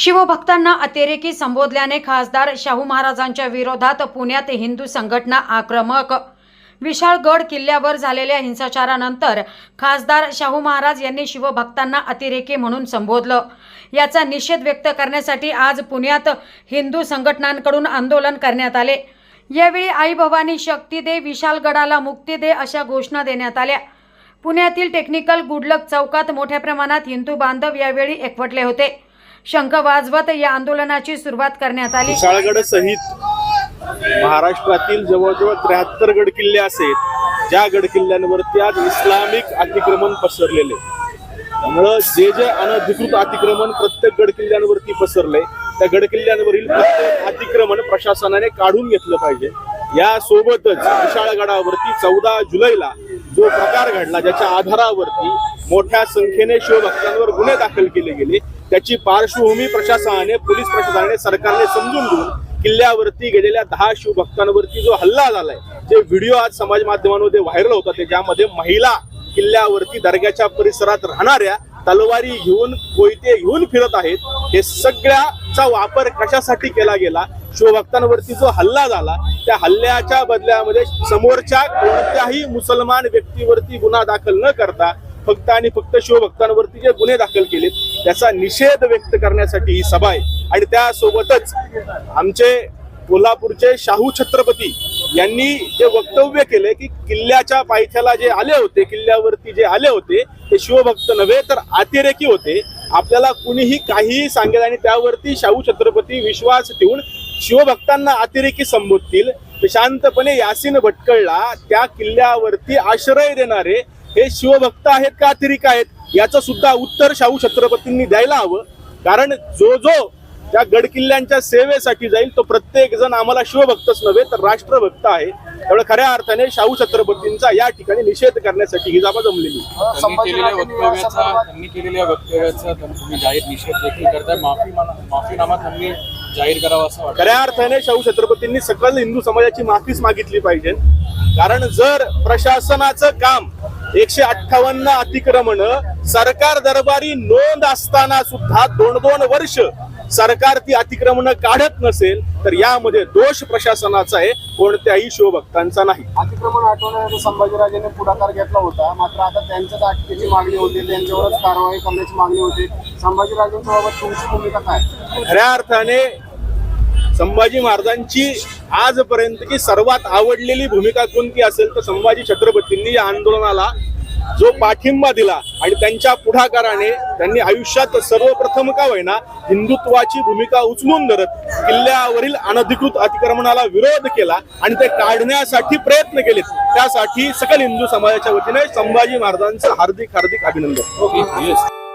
शिवभक्तांना अतिरेकी संबोधल्याने खासदार शाहू महाराजांच्या विरोधात पुण्यात हिंदू संघटना आक्रमक. विशाळगड किल्ल्यावर झालेल्या हिंसाचारानंतर खासदार शाहू महाराज यांनी शिवभक्तांना अतिरेकी म्हणून संबोधलं. याचा निषेध व्यक्त करण्यासाठी आज पुण्यात हिंदू संघटनांकडून आंदोलन करण्यात आले. यावेळी आई भवानी शक्ती दे विशालगडाला मुक्ती दे अशा घोषणा देण्यात आल्या. पुण्यातील टेक्निकल गुडलक चौकात मोठ्या प्रमाणात हिंदू बांधव यावेळी एकवटले होते. शंख वाजवत या आंदोलनाची सुरुवात करण्यात आली. विशाळगड सहित महाराष्ट्रातील जवळजवळ त्र्याहत्तर गड किल्ले असेल ज्या गड किल्ल्यांवरती आज इस्लामिक अतिक्रमण पसरलेले त्यामुळं जे जे अनधिकृत अतिक्रमण प्रत्येक गड किल्ल्यांवरती पसरले त्या गड किल्ल्यांवरील प्रत्येक अतिक्रमण प्रशासनाने काढून घेतलं पाहिजे. या सोबतच विशाळगडावरती चौदा जुलैला जो प्रकार घडला ज्याच्या आधारावरती मोठ्या संख्येने शिवभक्तांवर गुन्हे दाखल केले गेले त्याची पार्श्वभूमी प्रशासनाने पोलीस प्रशासनाने सरकारने समजून घेऊन किल्ल्यावरती गेलेल्या दहा शिवभक्तांवरती जो हल्ला झालाय जे व्हिडिओ आज समाज माध्यमांमध्ये व्हायरल होतात ते ज्यामध्ये महिला किल्ल्यावरती दर्ग्याच्या परिसरात राहणाऱ्या तलवारी घेऊन कोयते घेऊन फिरत आहेत हे सगळ्याचा वापर कशासाठी केला गेला? शिवभक्तांवरती जो हल्ला झाला त्या हल्ल्याच्या बदल्यामध्ये समोरच्या कोणत्याही मुसलमान व्यक्तीवरती गुन्हा दाखल न करता फक्त आणि फक्त शिवभक्तांवरती जे गुन्हे दाखल केलेत त्याचा निषेध व्यक्त करण्यासाठी ही सभा आहे. आणि त्यासोबतच आमचे कोल्हापूरचे शाहू छत्रपती यांनी जे वक्तव्य केले की किल्ल्याच्या पायथ्याला जे आले होते किल्ल्यावरती जे आले होते ते शिवभक्त नव्हे तर अतिरेकी होते. आपल्याला कुणीही काहीही सांगेल आणि त्यावरती शाहू छत्रपती विश्वास ठेवून शिवभक्तांना अतिरेकी संबोधतील. शांतपणे यासीन भटकळला त्या किल्ल्यावरती आश्रय देणारे हे शिवभक्त आहेत का अतिरेक आहेत याचं सुद्धा उत्तर शाहू छत्रपतींनी द्यायला हवं. कारण जो जो त्या गडकिल्ल्यांच्या सेवेसाठी जाईल तो प्रत्येक जण आम्हाला शिवभक्तच नव्हे तर राष्ट्रभक्त आहे. त्यामुळे खऱ्या अर्थाने शाहू छत्रपतींचा या ठिकाणी निषेध करण्यासाठी ही जागा जमलेली त्यांनी केलेल्या वक्तव्याचा त्यांनी केलेल्या वक्तव्याचा तुम्ही जाहीर निषेध देखील करताय. माफी माफीनामा त्यांनी जाहीर करावा असं वाटतं. खऱ्या अर्थाने शाहू छत्रपतींनी सकल हिंदू समाजाची माफीच मागितली पाहिजे. कारण जर प्रशासनाचं काम एकशे अठ्ठावन्न अतिक्रमण. सरकार दरबारी नोंद असताना सुद्धा दोन दोन वर्ष सरकार ती अतिक्रमण काढत नसेल तर यामध्ये दोष प्रशासनाचा आहे कोणत्याही शिवभक्तांचा नाही. अतिक्रमण हटवण्यासाठी संभाजीराजेने पुढाकार घेतला होता मात्र आता त्यांच्याच अटकेची मागणी होती त्यांच्यावरच कारवाई करण्याची मागणी होती. संभाजीराजेंच्या बाबत तुमची भूमिका काय? खऱ्या अर्थाने संभाजी महाराजांची आजपर्यंतची सर्वात आवडलेली भूमिका कोणती असेल तर संभाजी छत्रपतींनी या आंदोलनाला जो पाठिंबा दिला आणि त्यांच्या पुढाकाराने त्यांनी आयुष्यात सर्वप्रथम का होईना हिंदुत्वाची भूमिका उचलून धरत किल्ल्यावरील अनधिकृत अतिक्रमणाला विरोध केला आणि ते काढण्यासाठी प्रयत्न केलेत. त्यासाठी सकल हिंदू समाजाच्या वतीने संभाजी महाराजांचं हार्दिक हार्दिक अभिनंदन.